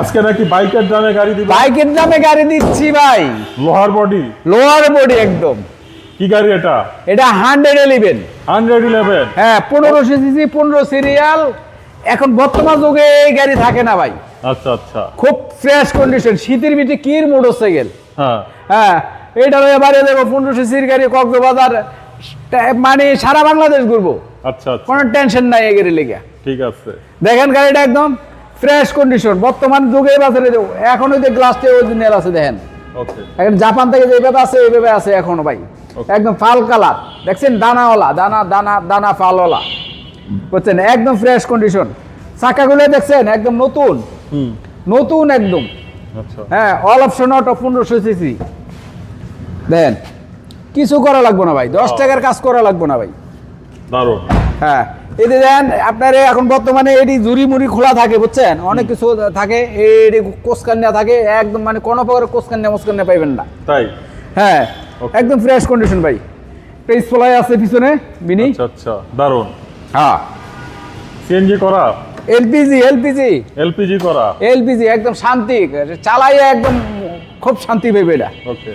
আজকে নাকি বাইকের দামে গাড়ি দিবে? বাইকের দামে গাড়ি দিচ্ছি ভাই। লোহার বডি লোহার বডি একদম। কি গাড়ি এটা? এটা হান্ড্রেড এলিভেন হান্ড্রেড ইলেভেন হ্যাঁ পনেরো সিসি পনেরো সিরিয়াল এখন বর্তমান যুগে এই গাড়ি থাকে না ভাই। আচ্ছা আচ্ছা। খুব ফ্রেশ কন্ডিশন শীতের বিটে কির মোটরসাইকেল হ্যাঁ। হ্যাঁ লয়ে বাড়িয়ে দেবো পনেরো সিসির গাড়ি কক্সবাজার মানে সারা বাংলাদেশ ঘুরবো। আচ্ছা আচ্ছা। কোনো টেনশন নাই এই গাড়ি লেগে। ঠিক আছে। দেখেন গাড়িটা একদম। ফ্রেশ কন্ডিশন বর্তমান যুগে বাজারে এখন ওই যে গ্লাসটা অরিজিনাল আছে দেখেন। ওকে এখন জাপান থেকে যেভাবে আছে এইভাবে আছে এখনও ভাই। একদম ফাল কালার। দেখছেন দানাওয়ালা দানা দানা দানা ফালওয়ালা। বুঝছেন? একদম ফ্রেশ কন্ডিশন চাকাগুলো দেখছেন একদম নতুন। হুম। নতুন একদম। আচ্ছা। হ্যাঁ অল অপশন অটো পনেরোশো সিসি দেন কিছু করা লাগবে না ভাই। দশ Oh. টাকার কাজ করা লাগবে না ভাই। দারুণ। হ্যাঁ। এতে দেন আপনার এখন বর্তমানে এটি জুরি মুড়ি খোলা থাকে বুঝছেন? অনেক কিছু থাকে এটি কোসকান্যা থাকে একদম মানে কোনো প্রকার কোসকান্যা মোসকান্যা পাইবেন না। তাই? হ্যাঁ. একদম ফ্রেশ কন্ডিশন ভাই। পেজ ফলাই আছে পিছনে মিনি। আচ্ছা আচ্ছা দারুণ। হ্যাঁ। সিএনজি করা? এলপিজি এলপিজি এলপিজি করা? এলপিজি একদম শান্তি চালাই একদম খুব শান্তি পাইবে এটা। ওকে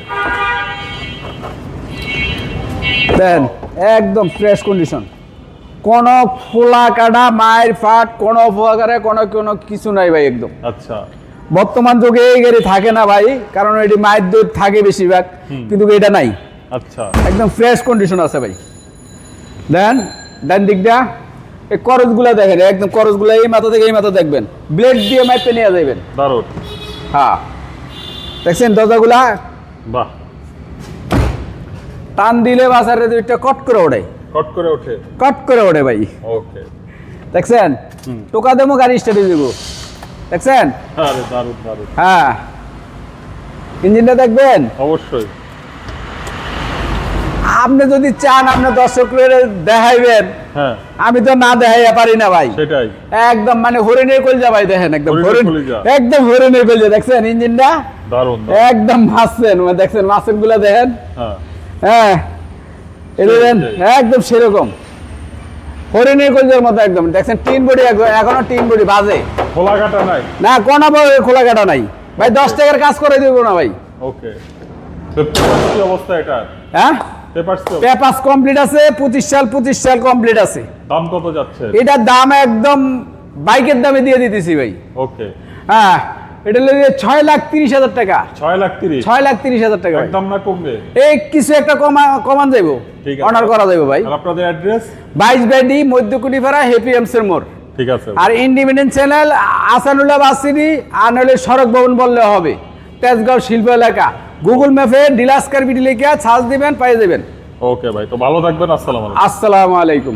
দেন একদম ফ্রেশ কন্ডিশন কোনো ফোলা কাটা মায়ের ফাট কোনো প্রকারে কোনো কোনো কিছু নাই ভাই একদম। আচ্ছা। বর্তমান যুগে এই গাড়ি থাকে না ভাই কারণ এটি মায়ের দুধ থাকে বেশিরভাগ কিন্তু এটা নাই। আচ্ছা। একদম ফ্রেশ কন্ডিশন আছে ভাই। দেন ডান দিকটা এই করজগুলা দেখেন একদম করজগুলা এই মাথা থেকে এই মাথা দেখবেন। ব্লেড দিয়ে মাইপে নিয়ে যাবেন দারুণ। হ্যাঁ। দেখছেন দরজাগুলা? বাহ। টান দিলে বাসারে দুইটা কট করে ওঠে কট করে ওঠে। কট করে ওঠে ভাই। ওকে দেখছেন? টোকা দেবো গাড়ি স্টার্ট দিব। দেখছেন? আরে দারুণ দারুণ। হ্যাঁ। ইঞ্জিনটা দেখবেন? অবশ্যই। আপনি যদি চান আপনি দর্শকের দেখাইবেন হ্যাঁ। আমি তো না দেখাইয়া পারি না ভাই। সেটাই। একদম মানে হরিণের কলজা ভাই দেখেন একদম হরিণ একদম হরিণের কলজা দেখছেন ইঞ্জিনটা? দারুণ। একদম মাসছেন মানে দেখছেন মাসেরগুলা দেখেন হ্যাঁ হ্যাঁ এটা দেখেন সেই। একদম সেরকম। হরিণের কলজার মতো একদম। দেখছেন টিন বডি এখনও টিন বডি বাজে। খোলা কাটা নাই? না কোনো খোলা কাটা নাই। ভাই দশ টাকার কাজ করে দিব না ভাই। ওকে। অবস্থা এটা? হ্যাঁ? পেপারস কমপ্লিট আছে পঁচিশ সাল পঁচিশ সাল কমপ্লিট আছে। দাম কত যাচ্ছে? এটার দাম একদম বাইকের দামে দিয়ে দিতেছি ভাই। ওকে। হ্যাঁ। এটা লেগে ছয় লাখ তিরিশ হাজার টাকা। ছয় লাখ তিরিশ। ছয় লাখ তিরিশ হাজার টাকা একদম না কমবে? এই কিছু একটা কমা কমান যাইবো। অর্ডার করা যাইবো ভাই। আপনাদের অ্যাড্রেস বাইশ মধ্যকুটিপাড়া হ্যাপি এমসের মোড় ঠিক আছে। আর ইন্ডিপেন্ডেন্ট চ্যানেল আসানুল্লাহ বাসিনি আর নইলে সড়ক ভবন বললে হবে। তেজগাঁও শিল্প এলাকা। গুগল ম্যাপে ডিলাস কার্বিটি লিখে সার্চ দিবেন পাই দেবেন ওকে ভাই তো ভালো থাকবেন আসসালামু আলাইকুম। আসসালামু আলাইকুম।